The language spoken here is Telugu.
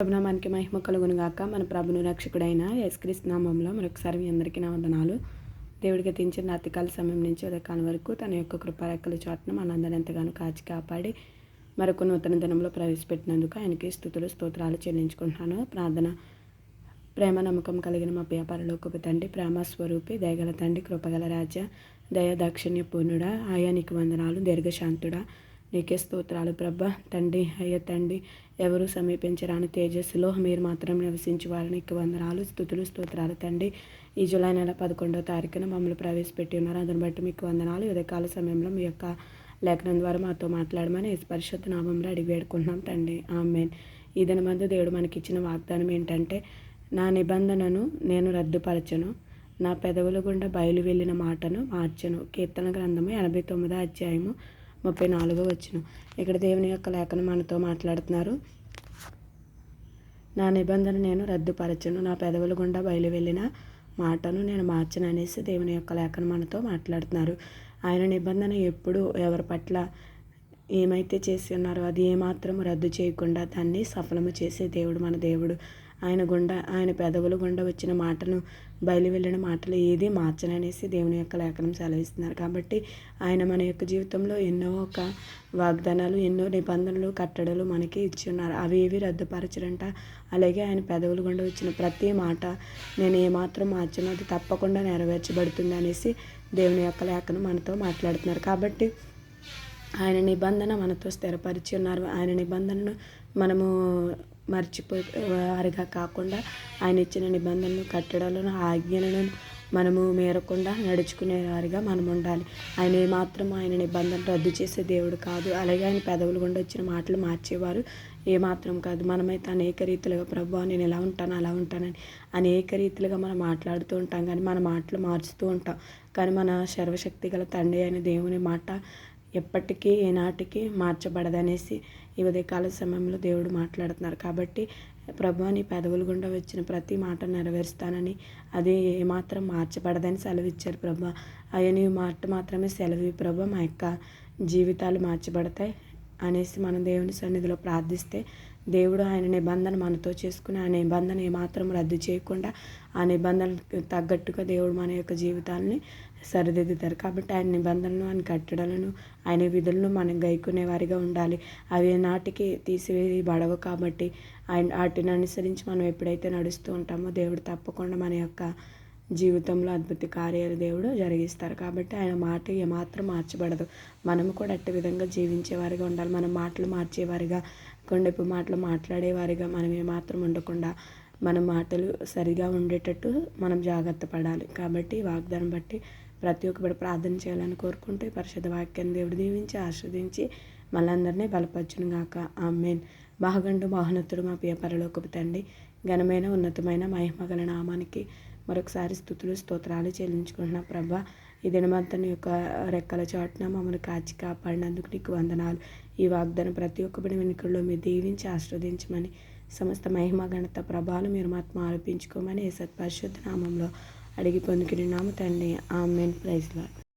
ప్రభునామానికి మహిమ కలుగును గాక. మన ప్రభును రక్షకుడైన యశ్క్రీస్తునామంలో మరొకసారి మీ అందరికీ నా వందనాలు. దేవుడికి తెంచిన అతికాల సమయం నుంచి ఉదయకాలం వరకు తన యొక్క కృపారెక్కల చోటను మనందరం ఎంతగానో కాచి కాపాడి మరొక నూతన దినంలో ప్రవేశపెట్టినందుకు ఆయనకి స్థుతులు స్తోత్రాలు చెల్లించుకుంటున్నాను. ప్రార్థన ప్రేమ నమ్మకం కలిగిన మా వ్యాపారలోకపు తండ్రి ప్రేమ స్వరూపి దయగల తండ్రి కృపగల రాజ దయ దాక్షిణ్య పూర్ణుడా ఆయా నీకు వందనాలు దీర్ఘశాంతుడా. నీకే స్తోత్రాలు ప్రభ. తండ్రి అయ్య తండ్రి ఎవరు సమీపించరాని తేజస్సులో మీరు మాత్రం నివసించి వారిని వందనాలు స్థుతులు స్తోత్రాలు తండ్రి. ఈ జూలై నెల పదకొండవ తారీఖున మమ్మల్ని ప్రవేశపెట్టి ఉన్నారు. అందుని బట్టి మీకు వందనాలు. ఉదయకాల సమయంలో మీ యొక్క లేఖనం ద్వారా మాతో మాట్లాడమని పరిషత్ నామంలో అడిగి వేడుకుంటున్నాం తండ్రి. ఆమెన్. ఈ దినమందు దేవుడు మనకిచ్చిన వాగ్దానం ఏంటంటే నా నిబంధనను నేను రద్దుపరచను నా పెదవుల గుండా బయలు వెళ్ళిన మాటను మార్చను. కీర్తన గ్రంథము ఎనభై తొమ్మిదో అధ్యాయము ముప్పై నాలుగో వచ్చిన. ఇక్కడ దేవుని యొక్క లేఖను మనతో మాట్లాడుతున్నారు. నా నిబంధన నేను రద్దుపరచను నా పెదవుల గుండా బయలు వెళ్ళిన మాటను నేను మార్చను అనేసి దేవుని యొక్క లేఖను మనతో మాట్లాడుతున్నారు. ఆయన నిబంధన ఎప్పుడు ఎవరి పట్ల ఏమైతే చేసి ఉన్నారో అది ఏమాత్రం రద్దు చేయకుండా దాన్ని సఫలము చేసే దేవుడు మన దేవుడు. ఆయన గుండా ఆయన పెదవుల గుండా వచ్చిన మాటను బయలు వెళ్ళిన మాటలు ఏది మార్చననేసి దేవుని యొక్క లేఖనం సెలవిస్తున్నారు. కాబట్టి ఆయన మన యొక్క జీవితంలో ఎన్నో ఒక వాగ్దానాలు ఎన్నో నిబంధనలు కట్టడలు మనకి ఇచ్చి ఉన్నారు అవి ఏవి రద్దుపరచడంట అలాగే ఆయన పెదవుల గుండా వచ్చిన ప్రతి మాట నేను ఏమాత్రం మార్చను అది తప్పకుండా నెరవేర్చబడుతుంది అనేసి దేవుని యొక్క లేఖను మనతో మాట్లాడుతున్నారు. కాబట్టి ఆయన నిబంధన మనతో స్థిరపరిచి ఉన్నారు. ఆయన నిబంధనను మనము మర్చిపో వారిగా కాకుండా ఆయన ఇచ్చిన నిబంధనలు కట్టడాలను ఆజ్ఞలను మనము మేరకుండా నడుచుకునే వారిగా మనం ఉండాలి. ఆయన ఏమాత్రం ఆయన నిబంధన రద్దు చేసే దేవుడు కాదు. అలాగే ఆయన పెదవులు గుండా వచ్చిన మాటలు మార్చేవారు ఏమాత్రం కాదు. మనమైతే అనేక రీతిలుగా ప్రభు నేను ఎలా ఉంటాను అలా ఉంటానని అనేక రీతిలుగా మనం మాట్లాడుతూ ఉంటాం. కానీ మన మాటలు మార్చుతూ ఉంటాం. కానీ మన సర్వశక్తి గల తండ్రి అయిన దేవుని మాట ఎప్పటికీ ఏనాటికి మార్చబడదనేసి ఈ ఉదయకాల సమయంలో దేవుడు మాట్లాడుతున్నారు. కాబట్టి ప్రభు నీ పెదవుల గుండా వచ్చిన ప్రతి మాట నెరవేరుస్తానని అది ఏమాత్రం మార్చబడదని సెలవిచ్చారు ప్రభు. అయ్యా నీ మాట మాత్రమే సెలవి ప్రభు. మా యొక్క జీవితాలు మార్చబడతాయి అనేసి మనం దేవుని సన్నిధిలో ప్రార్థిస్తే దేవుడు ఆయన నిబంధన మనతో చేసుకుని ఆ నిబంధన ఏమాత్రం రద్దు చేయకుండా ఆ నిబంధనకు తగ్గట్టుగా దేవుడు మన యొక్క జీవితాన్ని సరిదిద్దుతారు. కాబట్టి ఆయన నిబంధనలు ఆయన కట్టడాలను ఆయన విధులను మనం గైకునే వారిగా ఉండాలి. అవి నాటికి తీసివేయబడవు కాబట్టి ఆయన వాటిని అనుసరించి మనం ఎప్పుడైతే నడుస్తూ ఉంటామో దేవుడు తప్పకుండా మన యొక్క జీవితంలో అద్భుత కార్యాలు దేవుడు జరిగిస్తారు. కాబట్టి ఆయన మాట ఏమాత్రం మార్చబడదు. మనము కూడా అట్టి విధంగా జీవించేవారిగా ఉండాలి. మనం మాటలు మార్చేవారిగా కొండపు మాటలు మాట్లాడేవారిగా మనం ఏమాత్రం ఉండకుండా మన మాటలు సరిగా ఉండేటట్టు మనం జాగ్రత్త పడాలి. కాబట్టి వాగ్దానం బట్టి ప్రతి ఒక్కరు ప్రార్థన చేయాలని కోరుకుంటే పరిషత్ వాక్యాన్ని దేవుడు దీవించి ఆస్వాదించి మనందరినీ బలపరచును గాక ఆమెన్. బాగండు మహోన్నతుడు మా పేపరలోకి తండ్రి ఘనమైన ఉన్నతమైన మహిమగల నామానికి మరొకసారి స్థుతులు స్తోత్రాలు చెల్లించుకుంటున్నా ప్రభా. ఈ దినమంతని యొక్క రెక్కల చాటున మమ్మల్ని కాచి కాపాడినందుకు నీకు వందనాలు. ఈ వాగ్దానం ప్రతి ఒక్క బిడ్డ వెనుకల్లో మీరు దీవించి ఆస్వాదించమని సమస్త మహిమ గణత ప్రభాలు మీరు మాత్రం ఆరోపించుకోమని సత్పరిశుద్ధ నామంలో అడిగి పొందుకుని నాము తండ్రి. ఆమెన్. ప్రైజ్లా